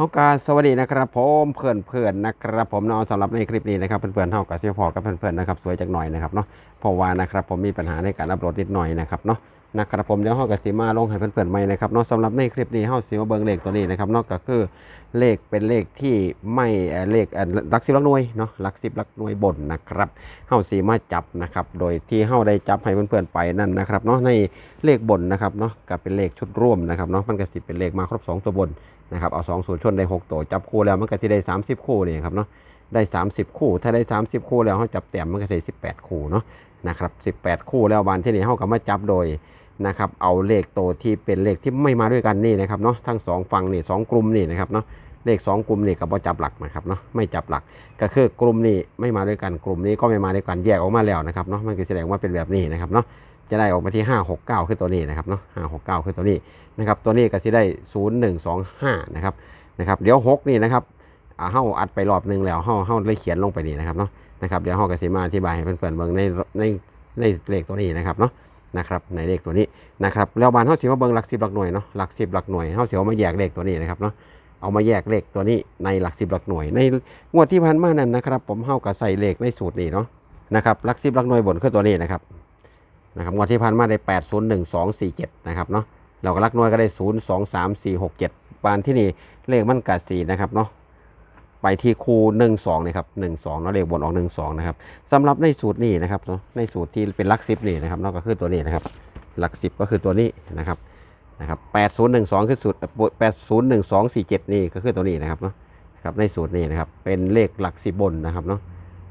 เอากาสวัสดีนะครับผมเพื่อนเพื่อนๆนะครับผมเนาะสำหรับในคลิปนี้นะครับเพื่อนๆเท่ากับเสียพอกับเพื่อนๆนะครับสวยจักหน่อยนะครับเนาะเพราะว่านะครับผมมีปัญหาในการอัปโหลดนิดหน่อยนะครับเนาะนะครับผมเดี๋ยวเฮากับสีมาลงให้เพื่อนๆใหม่นะครับเนาะสำหรับในคลิปนี้เฮาสิมาเบิ่งเลขตัวนี้นะครับเนาะก็คือเลขเป็นเลขที่ไม่เลขลักสิบหลักหน่วยเนาะลักสิบหลักหน่วยบนนะครับเฮาสีมาจับนะครับโดยที่เฮาได้จับให้เพื่อนๆไปนั่นนะครับเนาะในเลขบนนะครับเนาะก็เป็นเลขชุดร่วมนะครับเนาะมันก็สิเป็นเลขมาครบสองตัวบน นะครับเอา2สูตรชนได้6ตัวจับคู่แล้วมันก็จะได้30คู่นี่ครับเนาะได้30คู่ถ้าได้30คู่แล้วเขาจับแต้มมันก็ได้18คู่เนาะนะครับ18คู่แล้ววันที่นี่เขาก็มาจับโดยนะครับเอาเลขโตวที่เป็นเลขที่ไม่มาด้วยกันนี่นะครับเนาะทั้ง2ฝั่งนี่สองกลุ่มนี่นะครับเนาะเลข 2 กลุ่มนี่กับบ่จับหลักนะครับเนาะไม่จับหลักก็คือกลุ่มนี้ไม่มาด้วยกันกลุ่มนี้ก็ไม่มาด้วยกันแยกออกมาแล้วนะครับเนาะมันก็แสดงว่าเป็นแบบนี้นะครับเนาะ จะได้ออกมาที่ 5 6 9 คือตัวนี้นะครับเนาะ5 6 9 คือตัวนี้นะครับ ตัวนี้ก็จะได้ 0 1 2 5 นะครับ นะครับ เดี๋ยว 6 นี่นะครับอ่าเฮาอัดไปรอบหนึงแล้วเฮาเฮาเลยเขียนลงไปนี่นะครับเนาะ นะครับ เดี๋ยวเฮาก็สิมาอธิบายให้เพื่อนๆเบิ่งในในในเลขตัวนี้นะครับเนาะ นะครับ ในเลขตัวนี้นะครับ แล้วบานเฮาสิมาเบิ่งหลัก10หลักหน่วยเนาะ หลัก10หลักหน่วยเฮาสิเอามาแยกเลขตัวนี้นะครับเนาะ เอามาแยกเลขตัวนี้ในหลัก10หลักหน่วย ในงวดที่ผ่านมานั้นนะครับ ผมเฮาก็ใส่เลขในสูตรนี้เนาะ นะครับ หลัก10หลักหน่วยบนคือตัวนี้นะครับ นะครับงวดที่ผ่านมาได้8 0 1 2 4 7นะครับเนาะเราก็ลักน้อยก็ได้ศูนย์สองสามสี่หกเจ็ดบานที่นี่เลขมันกัดสีนะครับเนาะไปที่คูหนึ่งสองนะครับหนึ่งสองเนาะเลขบนออกหนึ่งสองนะครับสำหรับในสูตรนี้นะครับเนาะในสูตรที่เป็นลักซิปนี่นะครับเนาะก็คือตัวนี้นะครับหลักสิบก็คือตัวนี้นะครับนะครับแปดศูนย์หนึ่งสองคือสูตรแปดศูนย์หนึ่งสองสี่เจ็ดนี่ก็คือตัวนี้นะครับเนาะครับในสูตรนี้นะครับเป็นเลขหลักสิบบนนะครับเนาะ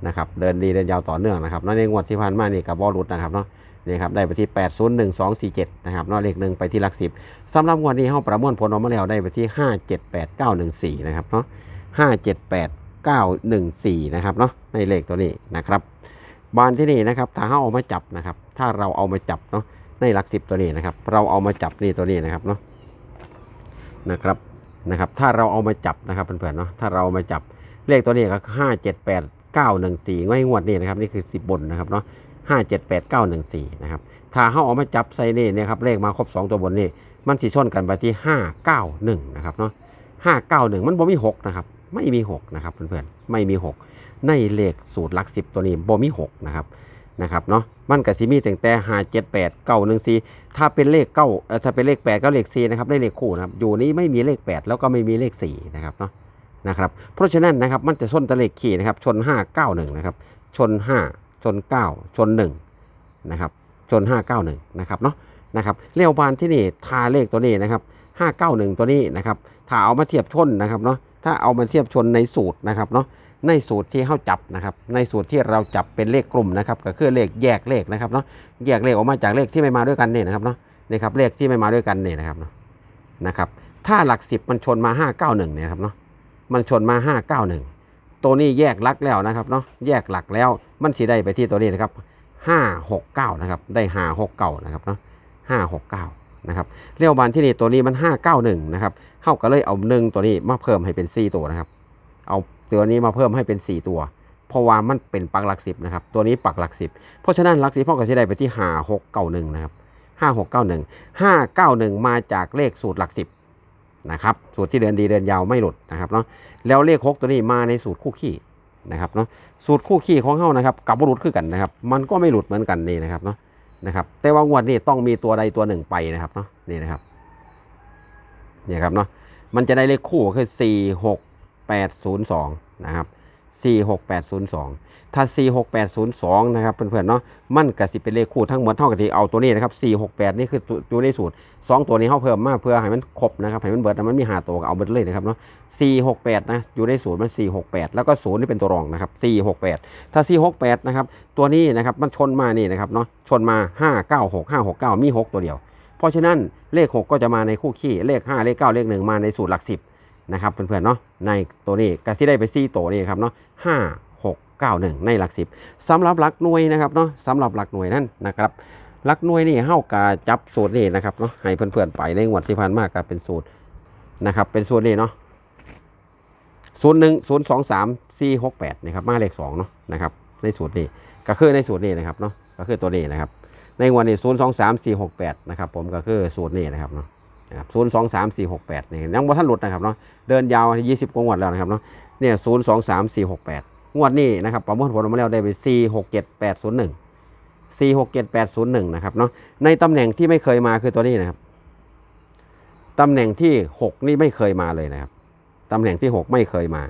นะครับเดินดีเดินยาวต่อเนื่องนะครับในงวดที่ผ่านมานี่กับบอลลุดนะครับเนาะ นี่ครับได้ไปที่ 801247 นะครับนอกเลขหนึ่งไปที่หลักสิบสำหรับงวดนี้เฮาประมวลผลออกมาแล้วได้ไปที่ 578914 นะครับเนาะ578914 นะครับเนาะในเลขตัวนี้นะครับบานที่นี่นะครับถ้าเฮาเอามาจับนะครับ ถ้าเราเอามาจับเนาะในหลักสิบตัวนี้นะครับ เราเอามาจับนี่ตัวนี้นะครับเนาะนะครับนะครับถ้าเราเอามาจับนะครับเพื่อนๆเนาะถ้าเราเอามาจับเลขตัวนี้ก็ห้าเจ็ดแปดเก้าหนึ่งสี่ง่ายงวดนี้นะครับนี่คือสิบบนนะครับเนาะ ห้าเจ็ดแปดเก้าหนึ่งสี่นะครับ ถ้าเขาเอามาจับใส่นี่เนี่ยครับ เลขมาครบสองตัวบนนี่ มันสิชนกันไปที่ห้าเก้าหนึ่งนะครับเนาะห้าเก้าหนึ่งมันบ่มีหกนะครับ ไม่มีหกนะครับเพื่อนๆ ไม่มีหกในเลขสูตรหลักสิบตัวนี้บ่มีหกนะครับ นะครับเนาะ มันกับสิมีแตั้งแต่ห้าเจ็ดแปดเก้าหนึ่งสี่ถ้าเป็นเลขเก้าถ้าเป็นเลขแปดก็เลขสี่นะครับ ได้เลขคู่นะครับ อยู่นี้ไม่มีเลขแปดแล้วก็ไม่มีเลขสี่นะครับเนาะ นะครับ เพราะฉะนั้นนะครับ มันจะส้นตะเลขขี่นะครับ ชนห้าเก้าหนึ่งนะครับ ชนห้า ชน 9 ชน1นะครับชน 591นะครับเนาะนะครับเลขบานที่นี่ทาเลขตัวนี้นะครับ591 ตัวนี้นะครับถ้าเอามาเทียบชนนะครับเนาะถ้าเอามาเทียบชนในสูตรนะครับเนาะในสูตรที่เขาจับนะครับ ในสูตรที่เราจับเป็นเลขกลุ่มนะครับ ก็คือเลขแยกเลขนะครับเนาะแยกเลขออกมาจากเลขที่ไม่มาด้วยกันนี่นะครับเนาะนี่ครับเลขที่ไม่มาด้วยกันนี่นะครับเนาะนะครับ ถ้าหลักสิบมันชนมา 591เนี่ยครับเนาะมันชนมา 591 ตัวนี้แยกหลักแล้วนะครับเนาะแยกหลักแล้วมันสีได้ไปที่ตัวนี้นะครับห้าหกเก้านะครับได้ห้าหกเก้านะครับเนาะห้าหกเก้านะครับเรียวบานที่นี่ตัวนี้มันห้าเก้าหนึ่งนะครับเข้าก็เลยเอาหนึ่งตัวนี้มาเพิ่มให้เป็นสี่ตัวนะครับ เอาตัวนี้มาเพิ่มให้เป็นสี่ตัวเพราะว่ามันเป็นปักหลักสิบนะครับตัวนี้ปักหลักสิบเพราะฉะนั้นหลักสิบพ่อก็จะได้ไปที่ห้าหกเก้าหนึ่งนะครับห้าหกเก้าหนึ่งห้าเก้าหนึ่งมาจากเลขสูตรหลักสิบ นะครับ สูตรที่เดินดีเดินยาวไม่หลุดนะครับเนาะแล้วเลขหกตัวนี้มาในสูตรคู่ขี้นะครับเนาะสูตรคู่ขี้ของเฮานะครับกับบุรุษคือกันนะครับ มันก็ไม่หลุดเหมือนกันนี่นะครับเนาะนะครับ แต่ว่างวดนี้ต้องมีตัวใดตัวหนึ่งไปนะครับเนาะนี่นะครับนี่ครับเนาะมันจะได้เลขคู่คือสี่หกแปดศูนย์สองนะครับสี่หกแปดศูนย์สอง ถ้าสี่หกแปดศูนย์สองนะครับเพื่อนๆเนาะมันก็สิเป็นเลขคู่ทั้งหมดเท่ากับที่เอาตัวนี้นะครับสี่หกแปดนี่คือตัวในสูตรสองตัวนี้เขาเพิ่มมาเพื่อให้มันครบนะครับให้มันเบิดนะมันมีหาตัวก็เอาเบิดเลยนะครับเนาะ4 6 8 นะอยู่ในศูนย์มัน 4 6 8 แล้วก็ศูนย์นี่เป็นตัวรองนะครับ 4 6 8 ถ้า 4 6 8 นะครับตัวนี้นะครับมันชนมานี่นะครับเนาะชนมา 5 9 6 5 6 9 มี 6 ตัวเดียว เพราะฉะนั้นเลข 6 ก็จะมาในคู่ขี้เลข 5 เลข 9 เลข 1 มาในสูตรหลัก 10นะครับเพื่อนๆเนาะในตัวนี้ก็ที่ได้ไป4ตัวนี่ครับเนาะ5 9 1 ในหลัก 10สำหรับหลักหน่วยนะครับเนาะสำหรับหลักหน่วยนั่นนะครับหลักหน่วยนี่เฮากาจับสูตรนี่นะครับเนาะให้เพื่อนๆไปในงวดที่ผ่านมาก็เป็นสูตรนะครับ เป็นสูตรนี้เนาะศูนย์หนึ่งศูนย์สองสามสี่หกแปดนะครับมาเลขสองเนาะนะครับ ในสูตรนี้ก็คือในสูตรนี้นะครับเนาะก็คือตัวนี้นะครับในวันนี้ศูนย์สองสามสี่หกแปดนะครับผมก็คือสูตรนี้นะครับเนาะนะครับศูนย์สองสามสี่หกแปดนี่ยังบ่ทันหลุดนะครับเนาะเดินยาวยี่สิบกว่างวดแล้วนะครับเนาะเนี่ยศูนย์สองสามสี่หกแปด งวดนี้นะครับประมวลผลออกมาแล้วได้ไปสี่หกเจ็ดแปดศูนย์หนึ่งสี่หกเจ็ดแปดศูนย์หนึ่งนะครับเนาะในตำแหน่งที่ไม่เคยมาคือตัวนี้นะครับตำแหน่งที่หกนี่ไม่เคยมาเลยนะครับตำแหน่งที่หกไม่เคยมา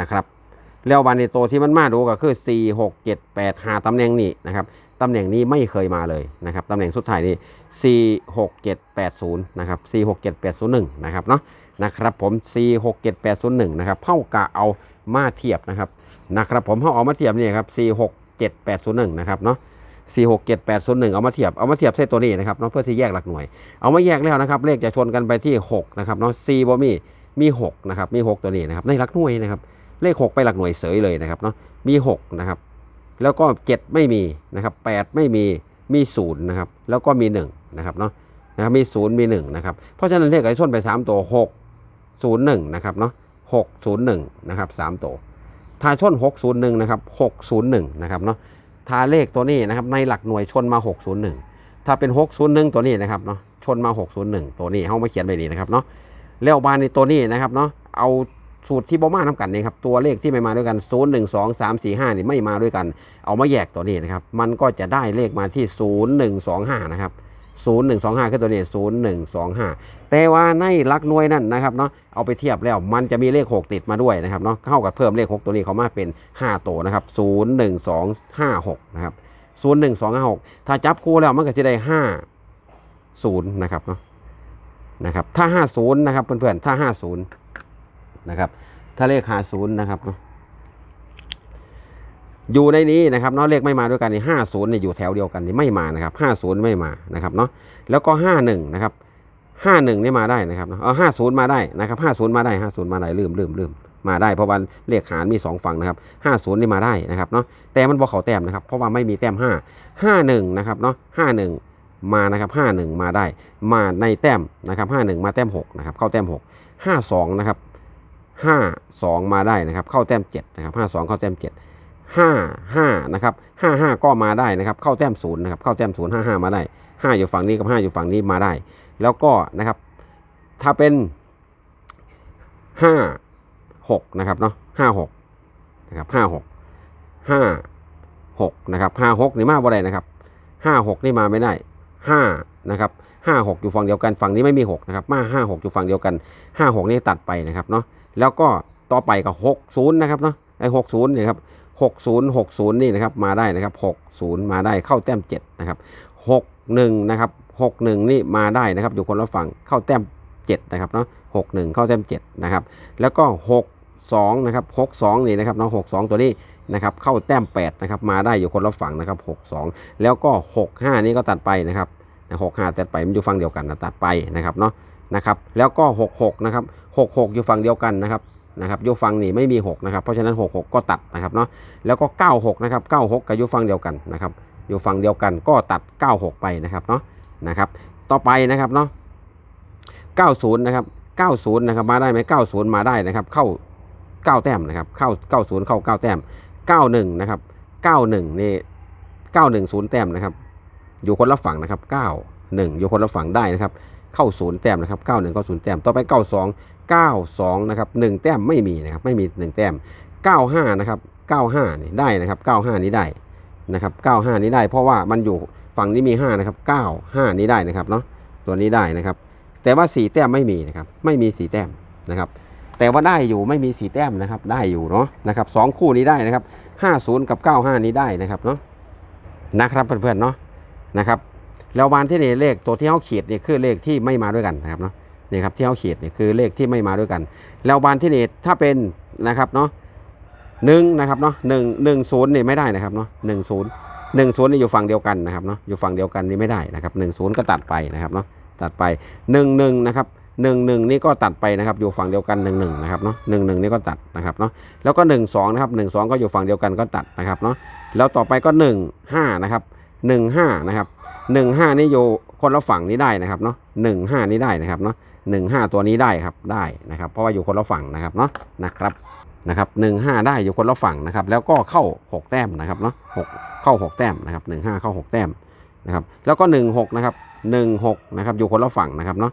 นะครับแล้ววันในตัวที่มันมาดูก็คือสี่หกเจ็ดแปดหาตำแหน่งนี้นะครับตำแหน่งนี้ไม่เคยมาเลยนะครับตำแหน่งสุดท้ายนี้4 6 7 8 0นะครับ4 6 7 8 0 1นะครับเนาะนะครับผม 4 6 7 8 0 1นะครับเท่ากับเอามาเทียบนะครับ นะครับผมเขาเอามาเทียบนี่ครับ4 6 7 8 0 1นะครับเนาะ4 6 7 8 0 1เอามาเทียบเอามาเทียบเส้นตัวนี้นะครับเนาะเพื่อที่แยกหลักหน่วย เอามาแยกแล้วนะครับ เลขจะชนกันไปที่6นะครับเนาะ4บ่มีมี6นะครับมี6ตัวนี้นะครับในหลักหน่วยนะครับ เลข6ไปหลักหน่วยเสยเลยนะครับเนาะมี6นะครับแล้วก็7ไม่มีนะครับ8ไม่มีมี0นะครับแล้วก็มี1นะครับเนาะนะครับมีศูนย์มีหนึ่งนะครับเพราะฉะนั้นเลขไก่ส้นไปสามตัวหกศูนย์หนึ่งนะครับเนาะหกศูนย์หนึ่งนะครับสามตัว ถ้าชนหกศูนย์หนึ่งนะครับหกศูนย์หนึ่งนะครับเนาะถ้าเลขตัวนี้นะครับในหลักหน่วยชนมาหกศูนย์หนึ่งถ้าเป็นหกศูนย์หนึ่งตัวนี้นะครับเนาะชนมาหกศูนย์หนึ่งตัวนี้เขามาเขียนไว้นี่นะครับเนาะแล้วบานในตัวนี้นะครับเนาะเอาสูตรที่บ่มาทำกันนี่ครับตัวเลขที่ไม่มาด้วยกันศูนย์หนึ่งสองสามสี่ห้านี่ไม่มาด้วยกัน เอามาแยกตัวนี้นะครับ มันก็จะได้เลขมาที่ศูนย์หนึ่งสองห้านะครับ ศูนย์หนึ่งสองห้าคือตัวนี้ศูนย์หนึ่งสองห้าแต่ว่าในลักหน่วยนั่นนะครับเนาะเอาไปเทียบแล้วมันจะมีเลขหกติดมาด้วยนะครับเนาะเข้ากับเพิ่มเลขหกตัวนี้เขามาเป็นห้าตัวนะครับศูนย์หนึ่งสองห้าหกนะครับศูนย์หนึ่งสองห้าหกถ้าจับคู่แล้วมันก็จะได้ห้าศูนย์นะครับเนาะนะครับถ้าห้าศูนย์นะครับเพื่อนๆถ้าห้าศูนย์นะครับถ้าเลขห้าศูนย์นะครับเนาะ อยู่ในนี้นะครับเนาะเลขไม่มาด้วยกันนี่ห้าศูนย์เนี่ยอยู่แถวเดียวกันนี่ไม่มานะครับห้าศูนย์ไม่มานะครับเนาะแล้วก็ห้าหนึ่งนะครับห้าหนึ่งนี่มาได้นะครับเนาะเออห้าศูนย์มาได้นะครับห้าศูนย์มาได้ห้าศูนย์มาได้ลืมลืมลืมมาได้เพราะว่าเลขหารมีสองฝั่งนะครับห้าศูนย์นี่มาได้นะครับเนาะแต่มันบอกเขาแต้มนะครับ เพราะว่าไม่มีแต้มห้าห้าหนึ่งนะครับเนาะห้าหนึ่งมานะครับห้าหนึ่งมาได้ มาในแต้มนะครับห้าหนึ่งมาแต้มหกนะครับเข้าแต้มหกห้าสองนะครับห้าสองมาได้นะครับ เข้าแต้มเจ็ดนะครับห้าสองเข้าแต้มเจ็ด ห้าห้านะครับห้าห้าก็มาได้นะครับ เข้าแต้มศูนย์นะครับเข้าแต้มศูนย์ห้าห้ามาได้ห้าอยู่ฝั่งนี้กับห้าอยู่ฝั่งนี้มาได้ แล้วก็นะครับ ถ้าเป็นห้าหกนะครับเนาะห้าหกนะครับห้าหกห้าหกนะครับห้าหกนี่มาบ่ได้นะครับห้าหกนี่มาไม่ได้ห้านะครับห้าหกอยู่ฝั่งเดียวกันฝั่งนี้ไม่มีหกนะครับมาห้าหกอยู่ฝั่งเดียวกันห้าหกนี่ตัดไปนะครับเนาะแล้วก็ต่อไปกับหกศูนย์นะครับเนาะไอ้หกศูนย์เนี่ยครับ หกศูนย์หกศูนย์นี่นะครับมาได้นะครับหกศูนย์มาได้เข้าแต้มเจ็ดนะครับหกหนึ่งนะครับหกหนึ่งนี่มาได้นะครับ อยู่คนละฝั่งเข้าแต้มเจ็ดนะครับเนาะหกหนึ่งเข้าแต้มเจ็ดนะครับ แล้วก็หกสองนะครับหกสองนี่นะครับเนาะหกสองตัวนี้นะครับเข้าแต้มแปดนะครับ มาได้อยู่คนละฝั่งนะครับหกสองแล้วก็หกห้านี่ก็ตัดไปนะครับหกห้าตัดไปมันอยู่ฝั่งเดียวกันนะตัดไปนะครับเนาะนะครับแล้วก็หกหกนะครับหกหกอยู่ฝั่งเดียวกันนะครับ นะครับอยู่ฝั่งนี่ไม่มีหกนะครับ เพราะฉะนั้นหกหกก็ตัดนะครับเนาะแล้วก็ 96 นะครับ 96 กับอยู่ฝั่งเดียวกันนะครับอยู่ฝั่งเดียวกันก็ตัด 96 ไปนะครับเนาะนะครับ ต่อไปนะครับเนาะ90 นะครับ 90 นะครับมาได้ไหม90 มาได้นะครับ เข้า 9 แต้มนะครับ เข้า 90 เข้า 9 แต้ม 91 นะครับ 91 นี่910 แต้มนะครับ อยู่คนละฝั่งนะครับ 91 อยู่คนละฝั่งได้นะครับ เข้า0แต้มนะครับ91เข้า0แต้ม ต่อไป92 92นะครับ1แต้มไม่มีนะครับไม่มี1แต้ม95นะครับ95นี่ได้นะครับ95นี้ได้นะครับ95นี้ได้เพราะว่ามันอยู่ฝั่งนี้มี5นะครับ95นี้ได้นะครับเนาะตัวนี้ได้นะครับ แต่ว่า4แต้มไม่มีนะครับไม่มี4แต้มนะครับแต่ว่าได้อยู่ไม่มี4แต้มนะครับ ได้อยู่เนาะนะครับสองคู่นี้ได้นะครับ 50 กับ 95 นี้ได้นะครับเนาะนะครับเพื่อนๆเนาะนะครับ แล้ววันที่นี่เลขตัวที่เขาขีดนี่คือเลขที่ไม่มาด้วยกันนะครับเนาะนี่ครับที่เขาขีดนี่คือเลขที่ไม่มาด้วยกัน แล้ววันที่นี่ถ้าเป็นนะครับเนาะหนึ่งนะครับเนาะหนึ่งหนึ่งศูนย์นี่ไม่ได้นะครับเนาะหนึ่งศูนย์หนึ่งศูนย์นี่อยู่ฝั่งเดียวกันนะครับเนาะอยู่ฝั่งเดียวกันนี่ไม่ได้นะครับหนึ่งศูนย์ก็ตัดไปนะครับเนาะตัดไปหนึ่งหนึ่งนะครับหนึ่งหนึ่งนี่ก็ตัดไปนะครับอยู่ฝั่งเดียวกันหนึ่งหนึ่งนะครับเนาะหนึ่งหนึ่งนี่ก็ตัดนะครับเนาะแล้วก็หนึ่งสองนะครับหนึ่งสองก็อยู่ฝั่งเดียวกันก็ตัดนะครับเนาะแล้วต่อไปก็หนึ่งห้านะครับหนึ่งห้านะครับ หนึ่งห้านี่อยู่คนละฝั่งนี้ได้นะครับเนาะหนึ่งห้านี่ได้นะครับเนาะหนึ่งห้าตัวนี้ได้ครับได้นะครับ เพราะว่าอยู่คนละฝั่งนะครับเนาะนะครับนะครับหนึ่งห้าได้อยู่คนละฝั่งนะครับ แล้วก็เข้าหกแต้มนะครับเนาะหกเข้าหกแต้มนะครับหนึ่งห้าเข้าหกแต้มนะครับ แล้วก็หนึ่งหกนะครับหนึ่งหกนะครับ อยู่คนละฝั่งนะครับเนาะ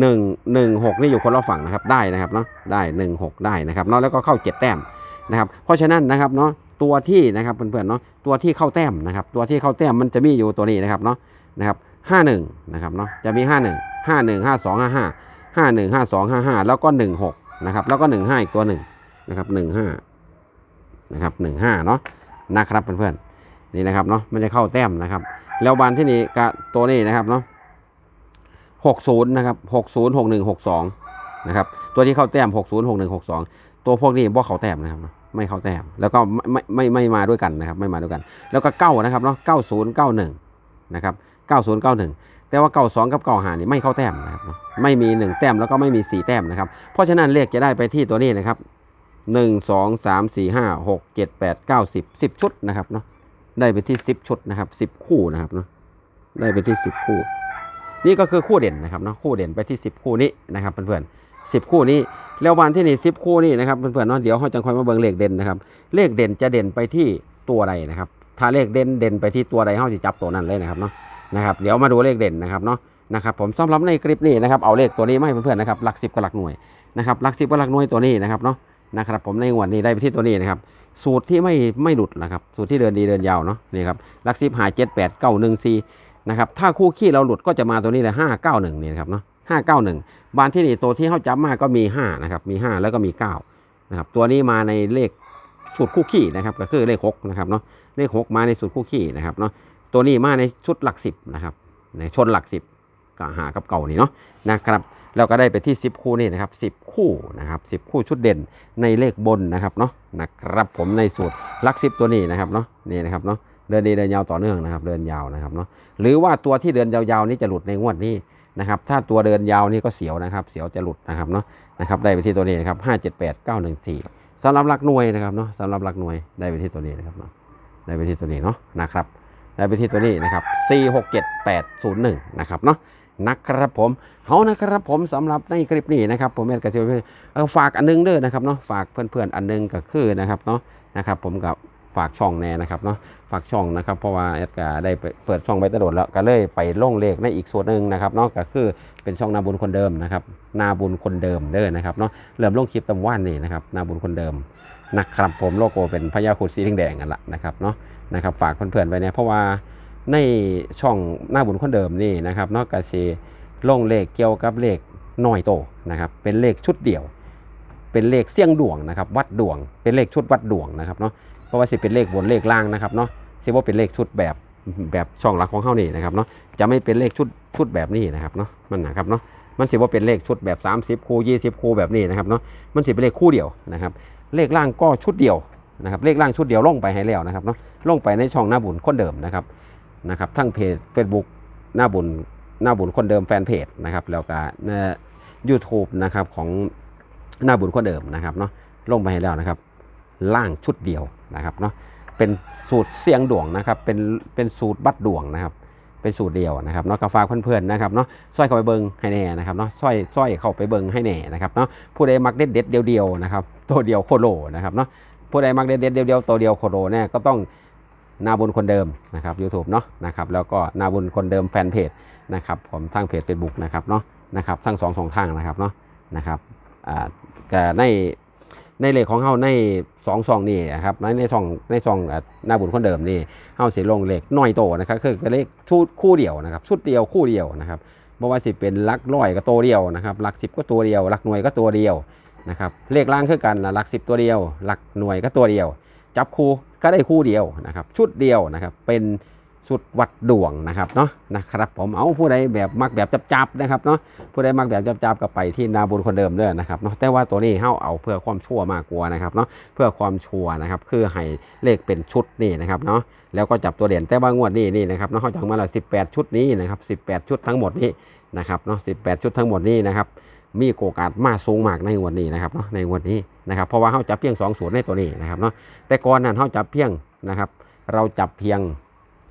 หนึ่งหนึ่งหกนี่อยู่คนละฝั่งนะครับได้นะครับเนาะได้หนึ่งหกได้นะครับเนาะแล้วก็เข้าเจ็ดแต้มนะครับ เพราะฉะนั้นนะครับเนาะตัวที่นะครับเพื่อนๆเนาะ ตัวที่เข้าแต้มนะครับ ตัวที่เข้าแต้มมันจะมีอยู่ตัวนี้นะครับเนาะนะครับห้าหนึ่งนะครับเนาะจะมีห้าหนึ่งห้าหนึ่งห้าสองห้าห้าห้าหนึ่งห้าสองห้าห้าแล้วก็หนึ่งหกนะครับ แล้วก็หนึ่งห้าอีกตัวหนึ่งนะครับหนึ่งห้านะครับหนึ่งห้าเนาะนะครับเพื่อนๆนี่นะครับเนาะมันจะเข้าแต้มนะครับ แล้วบานที่นี่กับตัวนี้นะครับเนาะหกศูนย์นะครับหกศูนย์หกหนึ่งหกสองนะครับตัวที่เข้าแต้มหกศูนย์หกหนึ่งหกสองตัวพวกนี้บ่เข้าแต้มนะครับ ไม่เข้าแต้มแล้วก็ไม่ไม่ไม่ไม่มาด้วยกันนะครับ ไม่มาด้วยกัน แล้วก็เก้านะครับเนาะเก้าศูนย์เก้าหนึ่งนะครับเก้าศูนย์เก้าหนึ่งแต่ว่าเก้าสองกับเก้าหานี่ไม่เข้าแต้มนะครับไม่มีหนึ่งแต้มแล้วก็ไม่มีสี่แต้มนะครับ เพราะฉะนั้นเลขจะได้ไปที่ตัวนี้นะครับหนึ่งสองสามสี่ห้าหกเจ็ดแปดเก้าสิบสิบชุดนะครับเนาะได้ไปที่สิบชุดนะครับสิบคู่นะครับเนาะได้ไปที่สิบคู่ นี่ก็คือคู่เด่นนะครับเนาะคู่เด่นไปที่สิบคู่นี้นะครับเพื่อนๆ สิบคู่นี้ แล้ววันที่นี่สิบคู่นี้นะครับเพื่อนๆเนาะเดี๋ยวเขาจะคอยมาเบิ่งเลขเด่นนะครับเลขเด่นจะเด่นไปที่ตัวใดนะครับ ถ้าเลขเด่นเด่นไปที่ตัวใดเขาจะจับตัวนั้นเลยนะครับเนาะนะครับเดี๋ยวมาดูเลขเด่นนะครับเนาะนะครับผมสำหรับในคลิปนี้นะครับเอาเลขตัวนี้มาให้เพื่อนๆนะครับหลักสิบกับหลักหน่วยนะครับหลักสิบกับหลักหน่วยตัวนี้นะครับเนาะนะครับผมในงวดนี้ได้ไปที่ตัวนี้นะครับสูตรที่ไม่ไม่หลุดนะครับสูตรที่เดินดีเดินยาวเนาะนี่ครับหลักสิบหายเจ็ดแปดเก้าหนึ่งสี่นะครับถ้าคู่ขี้เราหลุดก็จะมาตัวนี้เลยห้าเก้าหนึ่งนี่นะครับเนาะ ห้าเก้าหนึ่งบานที่นี่ตัวที่เข้าจับมาก็มีห้านะครับมีห้าแล้วก็มีเก้านะครับตัวนี้มาในเลขสูตรคู่ขี้นะครับก็คือเลขหกนะครับเนาะเลขหกมาในสูตรคู่ขี้นะครับเนาะตัวนี้มาในชุดหลักสิบนะครับในชนหลักสิบก็หากับเก่านี่เนาะนะครับเราก็ได้ไปที่ 10 คู่นี่นะครับ 10 คู่นะครับ10 คู่ชุดเด่นในเลขบนนะครับเนาะนะครับผมในสูตรลักซิบตัวนี้นะครับเนาะนี่นะครับเนาะเดินดีเดินยาวต่อเนื่องนะครับ เดินยาวนะครับเนาะหรือว่าตัวที่เดินยาวๆนี้จะหลุดในงวดนี้ นะครับ ถ้าตัวเดินยาวนี่ก็เสียวนะครับ เสียวจะหลุดนะครับเนาะนะครับได้ไปที่ตัวนี้นะครับห้าเจ็ดแปดเก้าหนึ่งสี่สำหรับหลักหน่วยนะครับเนาะสำหรับหลักหน่วยได้ไปที่ตัวนี้นะครับเนาะได้ไปที่ตัวนี้เนาะนะครับได้ไปที่ตัวนี้นะครับสี่หกเจ็ดแปดศูนย์หนึ่งนะครับเนาะนะครับผมเอานะครับผมสำหรับในคลิปนี้นะครับผมเอ็ดกระเซียวเออฝากอันนึงเด้อนะครับเนาะฝากเพื่อนๆอันนึงก็คือนะครับเนาะนะครับผมกับ ฝากช่องแน่นะครับเนาะฝากช่องนะครับเพราะว่าแอดก็ได้ไเปิดช่องไว้ตลอดแล้วก็เลยไปลงเลขในอีกส่วนหนึ่งนะครับเนาะก็คือเป็นช่องนาบุญคนเดิมนะครับนาบุญคนเดิมเด้อนะครับเนาะเริ่มลงคลิปตำว่านนี่นะครับนาบุญคนเดิมนะครับผมโลโก้เป็นพญาครุดสีแดงๆกันละนะครับเนาะนะครับฝากเพื่อนๆไว้เนี่ยเพราะว่าในช่องหน้าบุญคนเดิมนี่นะครับเนาะก็สิลงเลขเกี่ยวกับเลขน้อยโตนะครับเป็นเลขชุดเดี่ยว เป็นเลขเสี่ยงดวงนะครับวัดดวง เป็นเลขชุดวัดดวงนะครับเนาะ เพราะว่าสิเป็นเลขบนเลขล่างนะครับเนาะสิว่าเป็นเลขชุดแบบแบบช่องหลักของเฮานี่นะครับเนาะจะไม่เป็นเลขชุดชุดแบบนี้นะครับเนาะมันนะครับเนาะมันสิว่าเป็นเลขชุดแบบ 30 คู่ 20 คู่แบบนี้นะครับเนาะมันสิเป็นเลขคู่เดียวนะครับ เลขล่างก็ชุดเดียวนะครับเลขล่างชุดเดียวลงไปให้แล้วนะครับเนาะลงไปในช่องหน้าบุญคนเดิมนะครับนะครับทั้งเพจ Facebook หน้าบุญหน้าบุญคนเดิมแฟนเพจนะครับแล้วก็ใน YouTube นะครับของหน้าบุญคนเดิมนะครับเนาะลงไปให้แล้วนะครับ ล่างชุดเดียว นะครับเนาะเป็นสูตรเสียงดวงนะครับเป็นเป็นสูตรบัดดวงนะครับ เป็นสูตรเดียวนะครับเนาะก็ฝากเพื่อนๆนะครับเนาะซอยเข้าไปเบิงให้แน่นะครับเนาะซอยซอยเข้าไปเบิงให้แน่นะครับเนาะผู้ใดมักเด็ดเด็ดเดียวๆนะครับตัวเดียวโคโลนะครับเนาะผู้ใดมักเด็ดเด็ดเดียวๆตัวเดียวโคโลเนี่ยก็ต้องนาบุญคนเดิมนะครับ YouTube เนาะนะครับแล้วก็นาบุญคนเดิมแฟนเพจนะครับผมทางเพจ Facebook นะครับเนาะนะครับทั้งสองสองทางนะครับเนาะนะครับอ่าก็ใน ในเลขของเฮาในสองซองนี่นะครับในในซองในซองหน้าบุญคนเดิมนี่เฮาสิลงเลขน้อยโตนะครับคือเลขชุดคู่เดียวนะครับชุดเดียวคู่เดียวนะครับบ่ว่าสิเป็นลักร้อยก็ตัวเดียวนะครับลักสิบก็ตัวเดียวลักหน่วยก็ตัวเดียวนะครับเลขล่างคือกันนะลักสิบตัวเดียวลักหน่วยก็ตัวเดียว จับคู่ก็ได้คู่เดียวนะครับชุดเดียวนะครับเป็น ชุดวัดดวงนะครับเนาะนะครับผมเอาผู้ใดแบบมักแบบจับๆนะครับเนาะผู้ใดมักแบบจับๆก็ไปที่นาบุญคนเดิมเด้อนะครับเนาะแต่ว่าตัวนี้เฮาเอาเพื่อความชั่วมากกว่านะครับเนาะเพื่อความชั่วนะครับคือให้เลขเป็นชุดนี่นะครับเนาะแล้วก็จับตัวเด่นแต่ว่างวดนี้นี่นะครับเนาะเขาจังมาแล้ว18 ชุดนี้นะครับ18 ชุดทั้งหมดนี้นะครับเนาะ18 ชุดทั้งหมดนี้นะครับมีโอกาสมาสูงมากในวดนี้นะครับเนาะในวดนี้นะครับเพราะว่าเขาจับเพียง2สูตรในตัวนี้นะครับเนาะแต่ก่อนนั้นเขาจับเพียงนะครับเราจับเพียง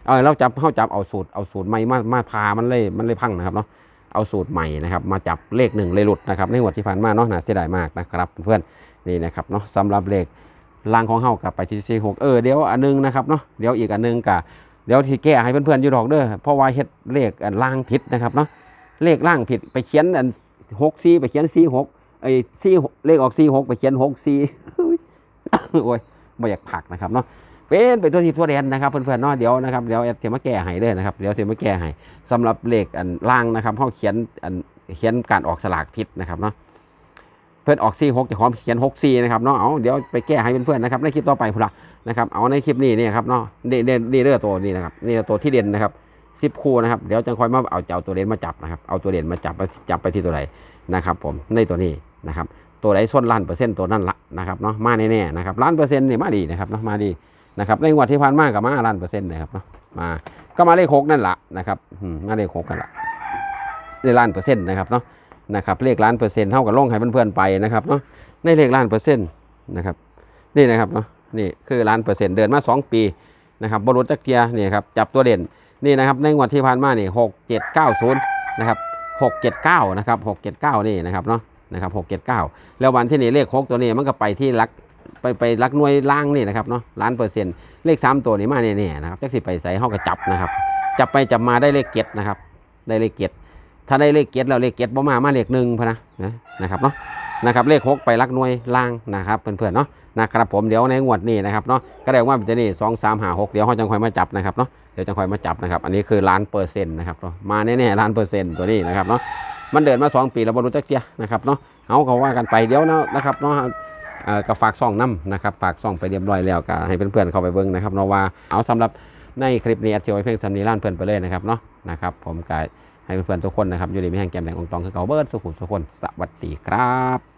เออเราจับเข้าจับเอาสูตรเอาสูตรไม่มามาพามันเลยมันเลยพังนะครับเนาะเอาสูตรใหม่นะครับมาจับเลขหนึ่งเลยหลุดนะครับในงวดที่ผ่านมาเนาะน่าเสียดายมากนะครับเพื่อนๆนี่นะครับเนาะสำหรับเลขล่างของเฮากับไปที่สี่หกเออเดี๋ยวอันนึงนะครับเนาะเดี๋ยวอีกอันนึงกับเดี๋ยวที่แก้ให้เพื่อนๆอยู่ดอกเด้อเพราะว่าเฮ็ดเลขล่างผิดนะครับเนาะเลขล่างผิดไปเขียนอันหกสี่ไปเขียนสี่หกไอ้สี่เลขออกสี่หกไปเขียนหกสี่โอ้ยไม่อยากผักนะครับเนาะ เป็นเป็นตัวทีตัวแดนนะครับเพื่อนๆเนาะเดี๋ยวนะครับเดี๋ยวแอดจะมาแก้ให้เลยนะครับเดี๋ยวจะมาแก้ให้สำหรับเลขอันล่างนะครับเขาเขียนอันเขียนการออกสลากผิดนะครับเนาะเพื่อนออกสี่หกจะขอเขียนหกสี่นะครับเนาะเอาเดี๋ยวไปแก้ให้เพื่อนๆนะครับในคลิปต่อไปพุ่นละนะครับเอาในคลิปนี้เนี่ยครับเนาะนี่นี่เรื่องตัวนี้นะครับนี่ตัวที่เด่นนะครับสิบคู่นะครับเดี๋ยวจะคอยมาเอาจะเอาตัวเด่นมาจับนะครับเอาตัวเด่นมาจับจับไปที่ตัวไหนนะครับ ผมในตัวนี้นะครับตัวไหนส้นล้านเปอร์เซ็นต์ตัวนั้นละนะครับเนาะมาแน่ๆนะครับล้านเปอร์เซ็นต์เนี่ยมาดีนะครับเนาะมาดี นะครับในงวดที่ผ่านมากับมาล้านเปอร์เซ็นต์นะครับเนาะมาก็มาเลขหกนั่นแหละนะครับอืมมาเลขหกกันละในล้านเปอร์เซ็นต์นะครับเนาะนะครับเลขล้านเปอร์เซ็นต์เท่ากับลงให้เพื่อนๆไปนะครับเนาะในเลขล้านเปอร์เซ็นต์นะครับนี่นะครับเนาะนี่คือล้านเปอร์เซ็นต์เดินมาสองปีนะครับบรุษจักเทียนี่ครับจับตัวเด่นนี่นะครับในงวดที่ผ่านมานี่หกเจ็ดเก้าศูนย์นะครับหกเจ็ดเก้านะครับหกเจ็ดเก้านี่นะครับเนาะนะครับหกเจ็ดเก้าแล้ววันที่นี่เลขหกตัวนี้มันก็ไปที่ลัก ไปไปลักหน่วยล่างนี่นะครับเนาะล้านเปอร์เซ็นต์เลขสามตัวนี้มาแน่ๆนะครับจักสิไปใส่ห้องกระจับนะครับ จับไปจับมาได้เลขเก็ดนะครับ ได้เลขเก็ดถ้าได้เลขเก็ดแล้วเลขเก็ดบ่มามาเลขหนึ่งพะนะนะนะครับเนาะนะครับเลขหกไปลักหน่วยล่างนะครับเพื่อนๆเนาะนะครับผมเดี๋ยวในงวดนี้นะครับเนาะก็ได้ว่าเป็นตัวนี้สองสามหาหกเดี๋ยวเขาจะคอยมาจับนะครับเนาะเดี๋ยวจะคอยมาจับนะครับ อันนี้คือล้านเปอร์เซ็นต์นะครับมาแน่ๆล้านเปอร์เซ็นต์ตัวนี้นะครับเนาะมันเดินมาสองปีแล้วบรรลุจักเจียนะครับเนาะเอาเขาว่ากันไปเดี๋ยวนะครับเนาะ ก็ฝากซ่องน้ำนะครับฝากซ่องไปเรียบร้อยแล้วก็ให้เพื่อนๆเข้าไปเบิ้งนะครับเนาะว่าเอาสำหรับในคลิปนี้อัดเสียไว้เพียงสำนีล้านเพื่อนไปเลยนะครับเนาะนะครับผมก็ให้เพื่อนๆทุกคนนะครับอยู่ดีมีแห่งแกมแดงองตองคือเกาเบิร์ดสุขุมสุขคนสวัสดีครับ